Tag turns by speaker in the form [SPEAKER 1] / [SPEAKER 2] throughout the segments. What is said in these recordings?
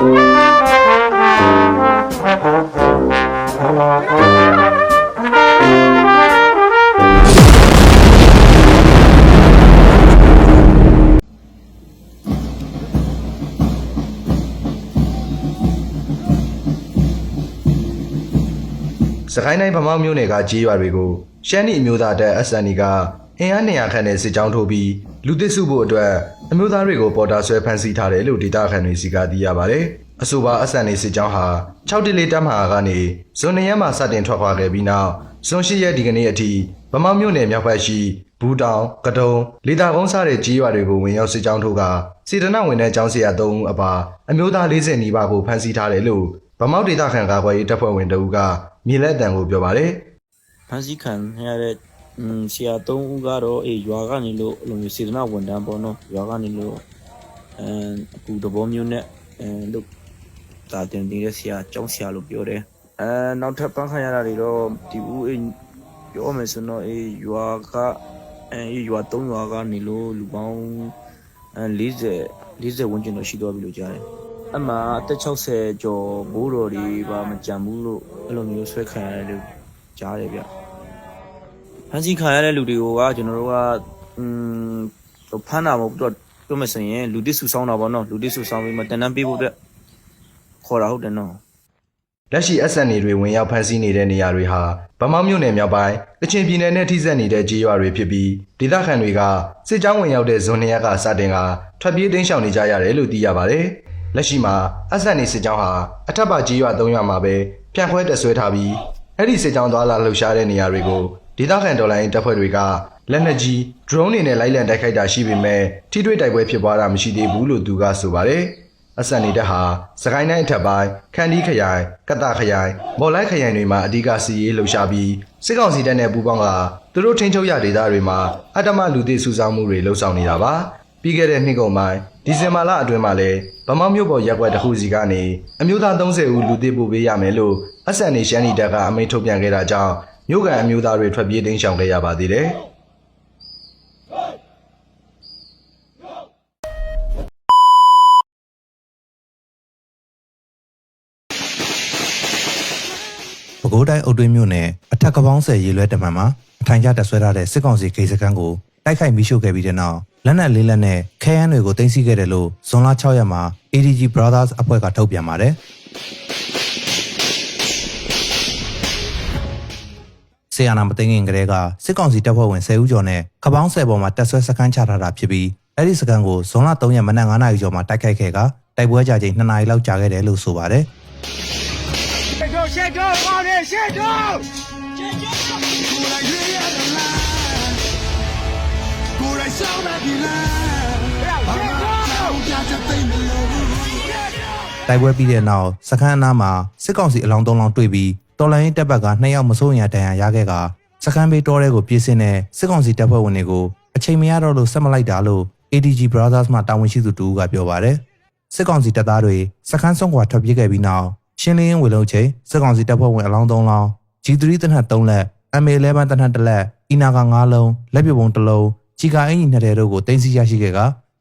[SPEAKER 1] စကိုင်းတိုင်းဗမောက်မြို့နယ်ကကြေးရွာတွေကိုရှမ်းနီအမျိုးသားတပ် SND ကအင်အား200ခန့်နဲ့စစ်ကြောင်းထိုးပြီး လူသစ်စုဖို့အတွက်အမျိုးသားတွေကိုပေါ်တာဆွဲဖမ်းဆီးထားတယ်လို့ဒေတာခန်တွေစီကသိရပါတယ်။အဆိုပါ SND စစ်ကြောင်းဟာ6တိလေးတပ်မဟာကနေဇွန်2ရက်မှာစတင်ထွက်ခွာခဲ့ပြီးနောက်ဇွန်10ရက်ဒီကနေ့အထိဗမောက်မြို့နယ်မြောက်ဘက်ရှိဘူးတောင်ကတုံလေတာကုန်းစားတဲ့ကြေးရွာတွေကိုဝင်ရောက်စစ်ကြောင်းထိုးကစေတနာဝင်တဲ့ကျောင်းဆရာ3ဦးအပါအမျိုးသား40နီးပါးကိုဖမ်းဆီးထားတယ်လို့ဗမောက်ဒေတာခန်ကာကွယ်ရေးတပ်ဖွဲ့ဝင်တအူးကမြေလက်တံကိုပြောပါတယ်
[SPEAKER 2] ဖန်စီခံရတဲ့ อืมဆရာ၃ဦးကတော့အေးရွာကနေလို့အဲ့လိုမျိုးစေတနာဝန်တန်းပေါ့နော်ရွာကနေလို့အမ်အခုတဘောမျိုးနဲ့အဲလို့ဒါတင်နေတဲ့ဆရာကျောင်းဆရာလို့ပြောတယ်အဲနောက်ထပ်ပန်းခံရတာတွေတော့ဒီဦးအေးပြောမယ်ဆိုတော့အေးရွာကအဲရွာ၃ရွာကနေလို့လူပေါင်းအဲ40 40ဝန်းကျင်တော့ရှိသွားပြီလို့ကြားတယ်အမှအသက်60ကျော်ဘိုးတော်တွေပါမကြံဘူးလို့အဲ့လိုမျိုးဆွဲခံရတယ်လို့ကြားတယ်ဗျ ဖန်စီခံရတဲ့လူတွေကကျွန်တော်တို့ကอืมဖမ်းတာမဟုတ်ဘူးတော့ပြောမစင်ရင်လူတစ်စုဆောင်းတာပေါ့နော်လူတစ်စုဆောင်းပြီးမှတန်တန်းပေးဖို့အတွက်ခေါ်တာဟုတ်တယ်နော်
[SPEAKER 1] လက်ရှိ SNA တွေဝင်ရောက်ဖမ်းဆီးနေတဲ့နေရာတွေဟာဗမောက်မြို့နယ်မြောက်ပိုင်းကချင်ပြည်နယ်နဲ့ထိစပ်နေတဲ့ကြေးရွာတွေဖြစ်ပြီးဒေသခံတွေကစစ်ကြောင်းဝင်ရောက်တဲ့ဇွန်2ရက်ကစတင်ကထွက်ပြေးတိမ်းရှောင်နေကြရတယ်လို့သိရပါတယ်။လက်ရှိမှာ SNA စစ်ကြောင်းဟာအထက်ပါကြေးရွာ3ရွာမှာပဲပြန်ခွဲတက်ဆွဲထားပြီးအဲ့ဒီစစ်ကြောင်းသွားလာလှုပ်ရှားတဲ့နေရာတွေကို ဒေသခံတော်လိုင်းတပ်ဖွဲ့တွေကလက်နက်ကြီး drone တွေနဲ့လိုက်လံတိုက်ခိုက်တာရှိပေမဲ့ထိတွေ့တိုက်ပွဲဖြစ်ပွားတာမရှိသေးဘူးလို့သူကဆိုပါတယ်။အဆန်နေတဲ့ဟာစကိုင်းတိုင်းအထက်ပိုင်းခန္တီးခရိုင်ကတ္တခရိုင်မော်လိုက်ခရိုင်တွေမှာအဓိကစီရေးလှုပ်ရှားပြီးစစ်ကောင်စီတပ်နဲ့ပူးပေါင်းကသူတို့ထိန်းချုပ်ရဒေသတွေမှာအတ္တမလူသစ်စုဆောင်းမှုတွေလှုပ်ဆောင်နေတာပါပြီးခဲ့တဲ့နှစ်ကုန်ပိုင်းဒီဇင်ဘာလအတွင်းမှာလည်းဗမောက်မြို့ပေါ်ရက်ကွက်တစ်ခုစီကနေအမျိုးသား30ဦးလူသစ်ပို့ပေးရမယ်လို့အဆန်နေရှမ်းနီတပ်ကအမိန့်ထုတ်ပြန်ခဲ့တာကြောင့် မြို့ကန်အမျိုးသားတွေထွက်ပြေးတိမ်းရှောင်ခဲ့ရပါသေးတယ်
[SPEAKER 3] ပဲခူးတိုင်းအုတ်တွင်းမြို့နယ်အထက်ကပောင်းဆယ်ရေလွဲတမန်မှာအထိုင်ကျတက်ဆွဲထားတဲ့စစ်ကောင်စီဂိတ်စခန်းကိုတိုက်ခိုက်မိရှုခဲ့ပြီးတဲ့နောက်လက်နက်လေးလက်နဲ့ခဲယမ်းတွေကိုတင်စီခဲ့တယ်လို့ဇွန်လ6ရက်မှာ ADG Brothers အဖွဲ့ကထုတ်ပြန်ပါတယ် ဆီယနာမသိငင်ကလေးကစစ်ကောင်စီတပ်ဖွဲ့ဝင်10ဦးကျော်နဲ့ကပောင်းဆယ်ပေါ်မှာတက်ဆွဲစခန်းချထားတာဖြစ်ပြီးအဲ့ဒီစခန်းကိုဇွန်လ3ရက်မနက်9:00နာရီကျော်မှာတိုက်ခိုက်ခဲ့ကတိုက်ပွဲကြချိန်2နာရီလောက်ကြာခဲ့တယ်လို့ဆိုပါတယ်
[SPEAKER 4] ရှေ့တို့ရှေ့တို့ကောင်းတယ်ရှေ့တို့ကိုယ်လိုက်ရရတဲ့လမ်းကိုယ်လိုက်ဆောင်တဲ့ဒီလမ်းဘာမှကြောက်ကြတဲ့မလို့
[SPEAKER 3] တိုက်ပွဲပြီးတဲ့နောက်စခန်းအနားမှာစစ်ကောင်စီအလောင်းသုံးလောင်းတွေ့ပြီး တော်လိုင်းတပ်ဘက်ကနှစ်ယောက်မစိုးရင်တန်ရာရခဲ့ကစခန်းဘေးတောထဲကိုပြေးဆင်းတဲ့စစ်ကောင်စီတပ်ဖွဲ့ဝင်တွေကိုအချိန်မရတော့လို့ဆက်မလိုက်တာလို့ ADG Brothers မှတာဝန်ရှိသူတူကပြောပါတယ်စစ်ကောင်စီတပ်သားတွေစခန်းဆုံးခွာထွက်ပြေးခဲ့ပြီးနောက်ရှင်းလင်းရေးဝင်လုံးချိန်စစ်ကောင်စီတပ်ဖွဲ့ဝင်အလောင်းသုံးလောင်း G3 တနက်3လက် MA11 တနက်1လက်အီနာက9လုံးလက်ပြပုံ1လုံးချီကာအင်ကြီးနှစ်တဲ့တို့ကိုတင်စီရရှိခဲ့က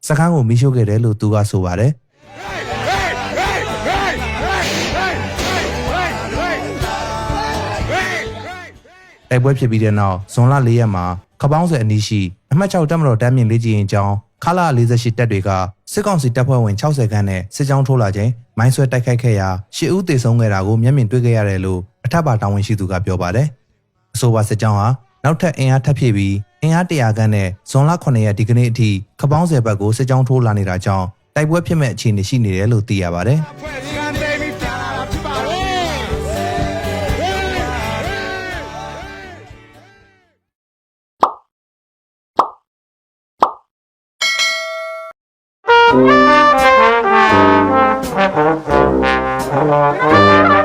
[SPEAKER 3] စခန်းကိုမိရှို့ခဲ့တယ်လို့သူကဆိုပါတယ် တိုက်ပွဲဖြစ်ပြီးတဲ့နောက်ဇွန်လ၄ရက်မှာခပောင်းဆယ်အနီးရှိအမှတ်6တပ်မတော်တမ်းမြင့်လေးကြီးရင်ကျောင်းခလာ48တပ်တွေကစစ်ကောင်စီတပ်ဖွဲ့ဝင်60ခန်းနဲ့စစ်ကြောင်းထိုးလာခြင်းမိုင်းဆွဲတိုက်ခိုက်ခဲ့ရာရှစ်ဦးသေဆုံးခဲ့တာကိုမျက်မြင်တွေ့ခဲ့ရတယ်လို့အထက်ပါတာဝန်ရှိသူကပြောပါတယ်။အဆိုပါစစ်ကြောင်းဟာနောက်ထပ်အင်အားထပ်ဖြည့်ပြီးအင်အား100ခန်းနဲ့ဇွန်လ9ရက်ဒီကနေ့အထိခပောင်းဆယ်ဘက်ကိုစစ်ကြောင်းထိုးလာနေတာကြောင့်တိုက်ပွဲဖြစ်မဲ့အခြေအနေရှိနေတယ်လို့သိရပါတယ်။
[SPEAKER 5] Thank you.